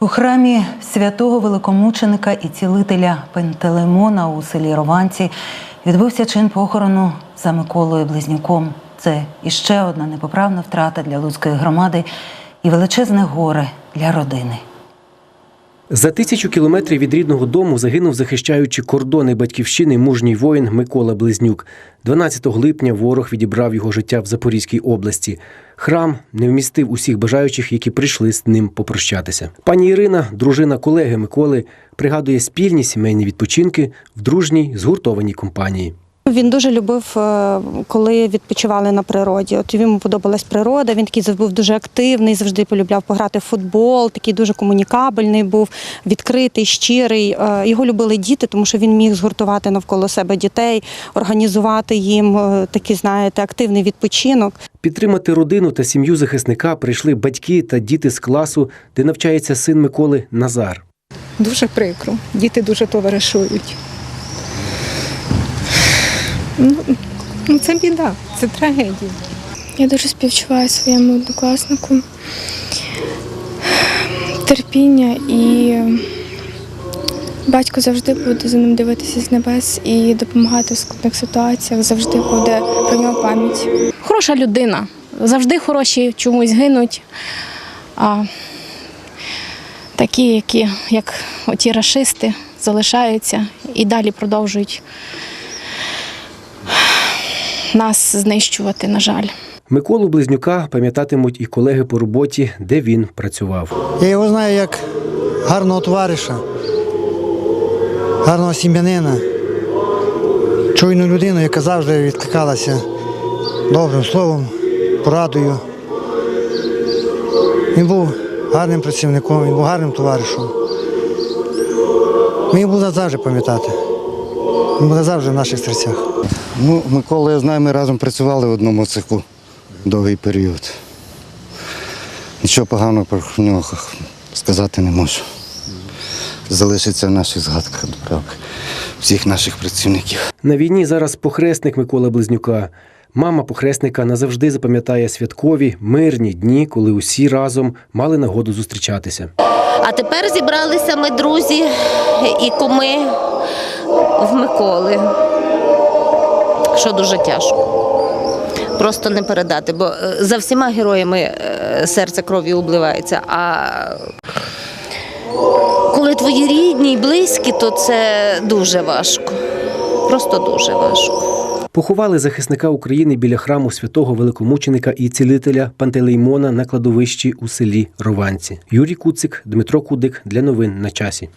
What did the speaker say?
У храмі святого великомученика і цілителя Пентелеймона у селі Рованці відбувся чин похорону за Миколою Близнюком. Це іще одна непоправна втрата для Луцької громади і величезне горе для родини. За тисячу кілометрів від рідного дому загинув, захищаючи кордони батьківщини мужній воїн Микола Близнюк. 12 липня ворог відібрав його життя в Запорізькій області. Храм не вмістив усіх бажаючих, які прийшли з ним попрощатися. Пані Ірина, дружина колеги Миколи, пригадує спільні сімейні відпочинки в дружній згуртованій компанії. Він дуже любив, е, коли відпочивали на природі. От йому подобалась природа. Він такий був дуже активний, завжди полюбляв пограти в футбол. Такий дуже комунікабельний був, відкритий, щирий. Е, Його любили діти, тому що він міг згуртувати навколо себе дітей, організувати їм е, такий, знаєте, активний відпочинок. Підтримати родину та сім'ю захисника прийшли батьки та діти з класу, де навчається син Миколи Назар. Дуже прикро. Діти дуже товаришують. Ну, ну це біда, це трагедія. Я дуже співчуваю своєму однокласнику. Терпіння і батько завжди буде за ним дивитися з небес і допомагати в складних ситуаціях. Завжди буде про нього пам'ять. хороша людина. Завжди хороші чомусь гинуть. А такі, які, як оті рашисти, залишаються і далі продовжують нас знищувати, на жаль. Миколу Близнюка пам'ятатимуть і колеги по роботі, де він працював. Я його знаю як гарного товариша, гарного сім'янина, чуйну людину, яка завжди відкликалася добрим словом, порадою. Він був гарним працівником, він був гарним товаришем. Ми його будемо завжди пам'ятати. Буде завжди в наших серцях. Ну, Микола, я знаю, ми разом працювали в одному цеху довгий період. Нічого поганого про нього сказати не можу. Залишиться в наших згадках добре, всіх наших працівників. На війні зараз похресник Микола Близнюка. Мама похресника назавжди запам'ятає святкові, мирні дні, коли усі разом мали нагоду зустрічатися. А тепер зібралися ми друзі і куми в Миколи, що дуже тяжко. Просто не передати, бо е, за всіма героями е, серце кров'ю обливається. А коли твої рідні і близькі, то це дуже важко. Просто дуже важко. Поховали захисника України біля храму святого великомученика і цілителя Пантелеймона на кладовищі у селі Рованці. Юрій Куцик, Дмитро Кудик для новин на часі.